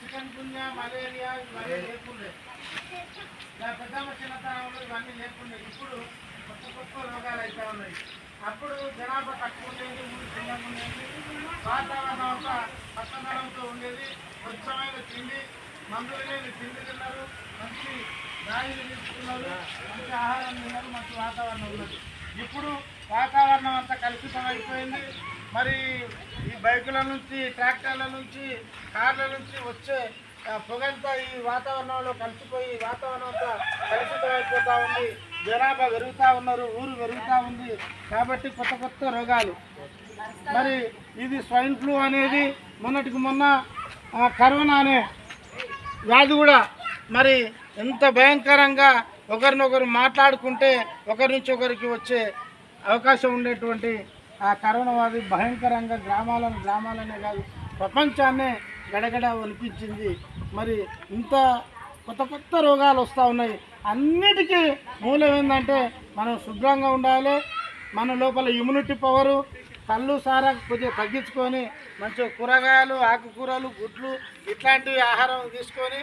Chicken గున్యా malaria ఇవన్నీ లేకుండే. నా పెద్దమ్మ చిన్నతనంలో ఇవన్నీ లేకుండే. ఇప్పుడు కొత్త కొత్త రోగాలు అయితే ఉన్నాయి. అప్పుడు జనాభా తక్కువ ఉండేది ముందు చిన్నగా ఉండేది. వాతావరణం ఒక పచ్చదనంతో ఉండేది. స్వచ్ఛమైన తిండి మందులు లేని తిండి తిన్నారు. మంచి గాయలు తీసుకున్నారు. మంచి ఆహారం తిన్నారు. మంచి వాతావరణం ఉన్నది. ఇప్పుడు వాతావరణం అంతా కలుషితం అయిపోయింది మరి ఈ బైకుల నుంచి ట్రాక్టర్ల నుంచి కార్ల నుంచి వచ్చే పొగంతా ఈ వాతావరణంలో కలిసిపోయి వాతావరణం అంతా కలుషితం అయిపోతూ ఉంది. జనాభా పెరుగుతూ ఉన్నారు ఊరు పెరుగుతూ ఉంది. కాబట్టి కొత్త కొత్త రోగాలు. మరి ఇది స్వైన్ ఫ్లూ అనేది మొన్నటికి మొన్న కరోనా అనే వ్యాధి కూడా. మరి ఎంత భయంకరంగా ఒకరినొకరు మాట్లాడుకుంటే ఒకరి నుంచి ఒకరికి వచ్చే అవకాశం ఉండేటువంటి ఆ కరోనా వ్యాధి భయంకరంగా గ్రామాలను గ్రామాలనే కాదు ప్రపంచాన్నే గడగడ వణికించింది మరి ఇంత కొత్త కొత్త రోగాలు వస్తూ ఉన్నాయి. అన్నిటికీ మూలం ఏంటంటే మనం శుభ్రంగా ఉండాలి. మన లోపల ఇమ్యూనిటీ పవరు కళ్ళు సారా కొద్దిగా తగ్గించుకొని మంచిగా కూరగాయలు ఆకుకూరలు గుడ్లు ఇట్లాంటి ఆహారం తీసుకొని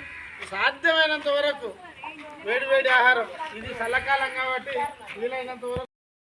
సాధ్యమైనంత వరకు వేడి వేడి ఆహారం. ఇది చల్లకాలం కాబట్టి వీలైనంత వరకు